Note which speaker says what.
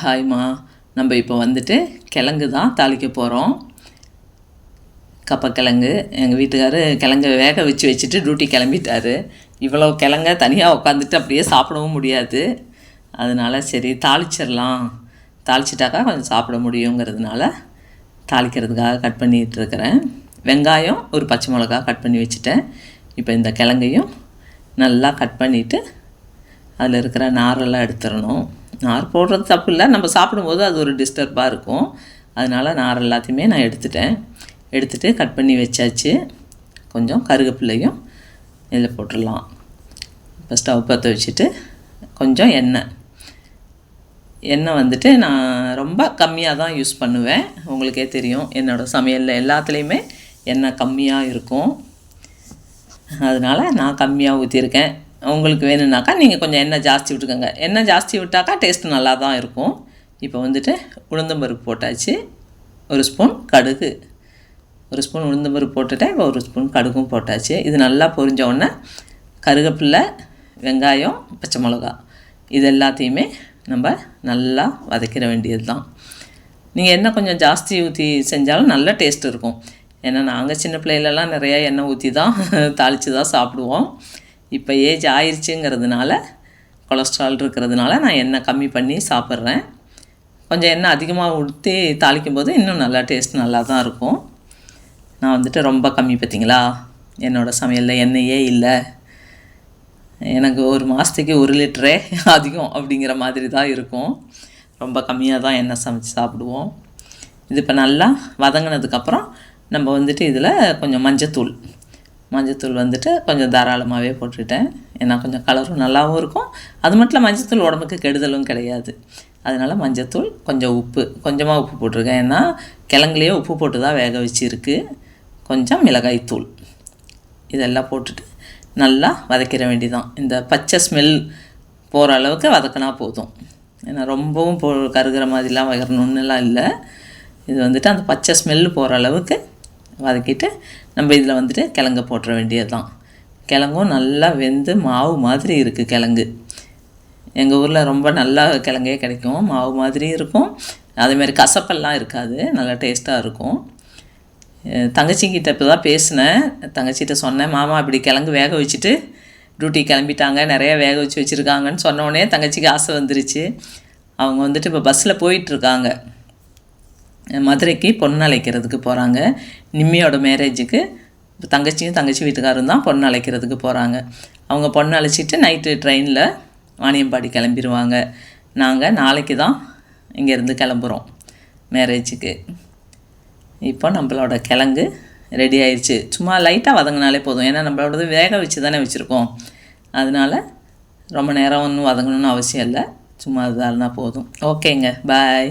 Speaker 1: ஹாய்மா நம்ம இப்போ வந்துட்டு கிழங்கு தான் தாளிக்க போகிறோம் கப்பக்கிழங்கு எங்கள் வீட்டுக்காரு கிழங்க வேக வச்சு வச்சுட்டு டியூட்டி கிளம்பிட்டாரு. இவ்வளோ கிழங்க தனியாக உட்காந்துட்டு அப்படியே சாப்பிடவும் முடியாது. அதனால் சரி தாளிச்சிடலாம். தாளிச்சிட்டாக்கா கொஞ்சம் சாப்பிட முடியுங்கிறதுனால தாளிக்கிறதுக்காக கட் பண்ணிகிட்டு இருக்கிறேன். வெங்காயம் ஒரு பச்சை மிளகா கட் பண்ணி வச்சுட்டேன். இப்போ இந்த கிழங்கையும் நல்லா கட் பண்ணிவிட்டு அதில் இருக்கிற நாரெல்லாம் எடுத்துடணும். நார் போடுறது தப்பு இல்லை நம்ம சாப்பிடும்போது அது ஒரு டிஸ்டர்பாக இருக்கும். அதனால் நார் எல்லாத்தையுமே நான் எடுத்துட்டேன். எடுத்துகிட்டு கட் பண்ணி வச்சாச்சு. கொஞ்சம் கருகப்பிள்ளையும் இதில் போட்டுடலாம். இப்போ ஸ்டவ் பற்ற வச்சுட்டு கொஞ்சம் எண்ணெய். எண்ணெய் வந்துட்டு நான் ரொம்ப கம்மியாக தான் யூஸ் பண்ணுவேன். உங்களுக்கே தெரியும். என்னோடய சமையலில் எல்லாத்துலேயுமே எண்ணெய் கம்மியாக இருக்கும். அதனால் நான் கம்மியாக ஊற்றிருக்கேன் உங்களுக்கு வேணும்னாக்கா நீங்கள் கொஞ்சம் எண்ணெய் ஜாஸ்தி விட்டுக்கோங்க. எண்ணெய் ஜாஸ்தி விட்டாக்கா டேஸ்ட் நல்லா தான் இருக்கும். இப்போ வந்துட்டு உளுந்தம்பருப்பு போட்டாச்சு. ஒரு ஸ்பூன் கடுகு. ஒரு ஸ்பூன் உளுந்தம்பருப்பு போட்டுட்டேன். இப்போ ஒரு ஸ்பூன் கடுகும் போட்டாச்சு. இது நல்லா பொரிஞ்ச உடனே கருகப்பில்லை வெங்காயம் பச்சை மிளகா. இது எல்லாத்தையுமே நம்ம நல்லா வதக்கிட வேண்டியது தான் நீங்கள் எண்ணெய் கொஞ்சம் ஜாஸ்தி ஊற்றி செஞ்சாலும் நல்ல டேஸ்ட் இருக்கும். ஏன்னா நாங்கள் சின்ன பிள்ளையிலலாம் நிறையா எண்ணெய் ஊற்றி தான் தாளித்து தான் சாப்பிடுவோம். இப்போ ஏஜ் ஆயிடுச்சுங்கிறதுனால கொலஸ்ட்ரால் இருக்கிறதுனால நான் எண்ணெய் கம்மி பண்ணி சாப்பிட்றேன். கொஞ்சம் எண்ணெய் அதிகமாக ஊற்றி தாளிக்கும் போது இன்னும் நல்லா டேஸ்ட் நல்லா தான் இருக்கும். நான் வந்துட்டு ரொம்ப கம்மி பார்த்தீங்களா? என்னோடய சமையலில் எண்ணெயே இல்லை. எனக்கு ஒரு மாதத்துக்கு ஒரு லிட்டரே அதிகம் அப்படிங்கிற மாதிரி தான் இருக்கும். ரொம்ப கம்மியாக தான் எண்ணெய் சமைச்சு சாப்பிடுவோம். இது இப்போ நல்லா வதங்கினதுக்கப்புறம் நம்ம வந்துட்டு இதில் கொஞ்சம் மஞ்சத்தூள் மஞ்சத்தூள் வந்துட்டு கொஞ்சம் தாராளமாகவே போட்டுட்டேன். ஏன்னா கொஞ்சம் கலரும் நல்லாவும் இருக்கும். அது மட்டும் இல்லை மஞ்சத்தூள் உடம்புக்கு கெடுதலும் கிடையாது. அதனால் மஞ்சத்தூள் கொஞ்சம் உப்பு கொஞ்சமாக உப்பு போட்டிருக்கேன். ஏன்னா கிழங்குலேயே உப்பு போட்டு தான் வேக வச்சுருக்கு. கொஞ்சம் மிளகாய்த்தூள். இதெல்லாம் போட்டுட்டு நல்லா வதக்கிற வேண்டிதான் இந்த பச்சை ஸ்மெல் போகிற அளவுக்கு வதக்கினா போதும். ஏன்னா ரொம்பவும் போ கருகிற மாதிரிலாம் வகரணுன்னுலாம் இல்லை. இது வந்துட்டு அந்த பச்சை ஸ்மெல் போகிற அளவுக்கு வதக்கிட்டு நம்ம இதில் வந்துட்டு கிழங்க போட்டுற வேண்டியது தான் கிழங்கும் நல்லா வெந்து மாவு மாதிரி இருக்குது கிழங்கு. எங்கள் ஊரில் ரொம்ப நல்லா கிழங்கே கிடைக்கும். மாவு மாதிரி இருக்கும். அதேமாதிரி கசப்பெல்லாம் இருக்காது. நல்லா டேஸ்ட்டாக இருக்கும். தங்கச்சிக்கிட்ட இப்போ தான் பேசினேன். தங்கச்சிகிட்ட சொன்னேன் மாமா இப்படி கிழங்கு வேக வச்சுட்டு டியூட்டி கிளம்பிட்டாங்க. நிறையா வேக வச்சு வச்சுருக்காங்கன்னு சொன்னோடனே தங்கச்சிக்கு ஆசை வந்துருச்சு. அவங்க வந்துட்டு இப்போ பஸ்ஸில் போயிட்டுருக்காங்க மதுரைக்கு பொண்ணு அழைக்கிறதுக்கு போகிறாங்க நிம்மியோட மேரேஜுக்கு தங்கச்சியும் தங்கச்சி வீட்டுக்காரும் தான் பொண்ணு அழைக்கிறதுக்கு போகிறாங்க அவங்க பொண்ணு அழைச்சிட்டு நைட்டு ட்ரெயினில் வாணியம்பாடி கிளம்பிடுவாங்க நாங்கள் நாளைக்கு தான் இங்கேருந்து கிளம்புறோம் மேரேஜுக்கு இப்போ நம்மளோட கிழங்கு ரெடி ஆயிடுச்சு சும்மா லைட்டாக வதங்கினாலே போதும். ஏன்னா நம்மளோடது வேக வச்சு தானே வச்சுருக்கோம். அதனால் ரொம்ப நேரம் ஒன்றும் வதங்கணும்னு அவசியம் இல்லை. சும்மா இதாக இருந்தால் போதும். ஓகேங்க. பாய்